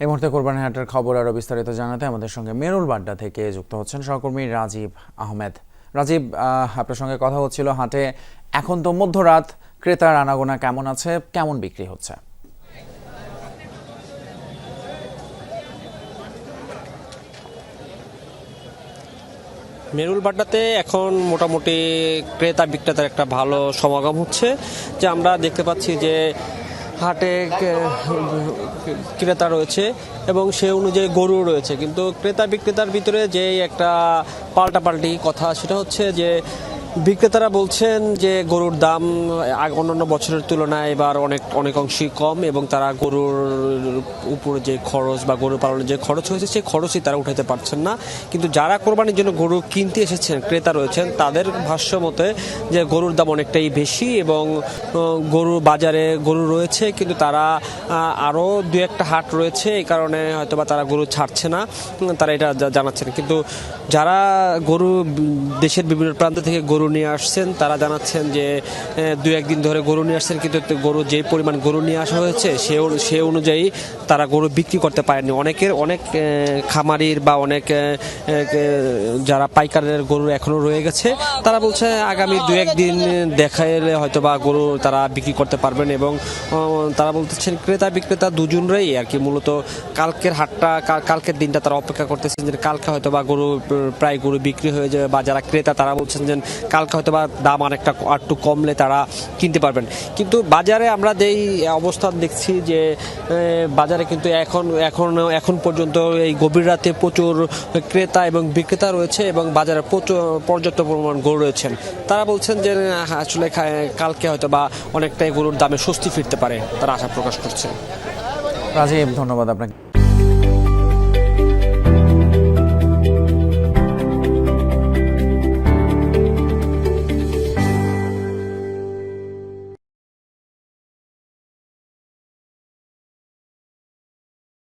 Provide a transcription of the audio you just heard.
এই মুহূর্তে কোরবানি হাটের খবর আরও বিস্তারিত জানাতে আমাদের সঙ্গে মেরুল বাড্ডা থেকে যুক্ত হচ্ছেন সহকর্মী রাজীব আহমেদ। রাজীব আপনার সঙ্গে কথা হচ্ছিল হাটে। এখন তো মধ্যরাত। ক্রেতার আনাগোনা কেমন আছে? কেমন বিক্রি হচ্ছে? মেরুল বাড্ডাতে এখন মোটামুটি ক্রেতা বিক্রেতার একটা ভালো সমাগম হচ্ছে। যে আমরা দেখতে পাচ্ছি যে হাটে ক্রেতা রয়েছে এবং সে অনুযায়ী গরু রয়েছে। কিন্তু ক্রেতা বিক্রেতার ভিতরে যে একটা পাল্টাপাল্টি কথা, সেটা হচ্ছে যে বিক্রেতারা বলছেন যে গরুর দাম অন্যান্য বছরের তুলনায় এবার অনেক অনেক অংশই কম এবং তারা গরুর উপরে যে খরচ বা গরু পালনের যে খরচ হয়েছে, সেই খরচই তারা উঠাতে পারছেন না। কিন্তু যারা কোরবানির জন্য গরু কিনতে এসেছেন, ক্রেতা রয়েছেন, তাদের ভাষ্য মতে যে গরুর দাম অনেকটাই বেশি এবং গরু বাজারে গরু রয়েছে, কিন্তু তারা আরও দু একটা হাট রয়েছে, এই কারণে হয়তোবা তারা গরু ছাড়ছে না। তারা এটা জানাচ্ছেন। কিন্তু যারা গরু, দেশের বিভিন্ন প্রান্ত থেকে গরু নিয়ে আসছেন, তারা জানাচ্ছেন যে দু একদিন ধরে গরু নিয়ে আসছেন, কিন্তু গরু যে পরিমাণ গরু নিয়ে আসা হয়েছে, সে সে অনুযায়ী তারা গরু বিক্রি করতে পারেনি। অনেকের, অনেক খামারির বা অনেক যারা পাইকারের গরু এখনও রয়ে গেছে, তারা বলছে আগামী দু একদিন দেখা এলে হয়তো বা গরু তারা বিক্রি করতে পারবেন এবং তারা বলতেছেন ক্রেতা বিক্রেতা দুজনরাই আর কি মূলত কালকের হাটটা কালকের দিনটা তারা অপেক্ষা করতেছেন যে কালকে হয়তো বা গরু, প্রায় গরু বিক্রি হয়ে যাবে বা যারা ক্রেতা তারা বলছেন যে কালকে হয়তো বা দাম অনেকটা একটু কমলে তারা কিনতে পারবেন। কিন্তু বাজারে আমরা যেই অবস্থান দেখছি যে বাজারে কিন্তু এখন এখন এখন পর্যন্ত এই গভীর রাতে প্রচুর ক্রেতা এবং বিক্রেতা রয়েছে এবং বাজারে প্রচুর পর্যাপ্ত পরিমাণ গরু রয়েছেন। তারা বলছেন যে আসলে কালকে হয়তো বা অনেকটাই গরুর দামে স্বস্তি ফিরতে পারে, তারা আশা প্রকাশ করছে। রাজীব, ধন্যবাদ আপনাকে।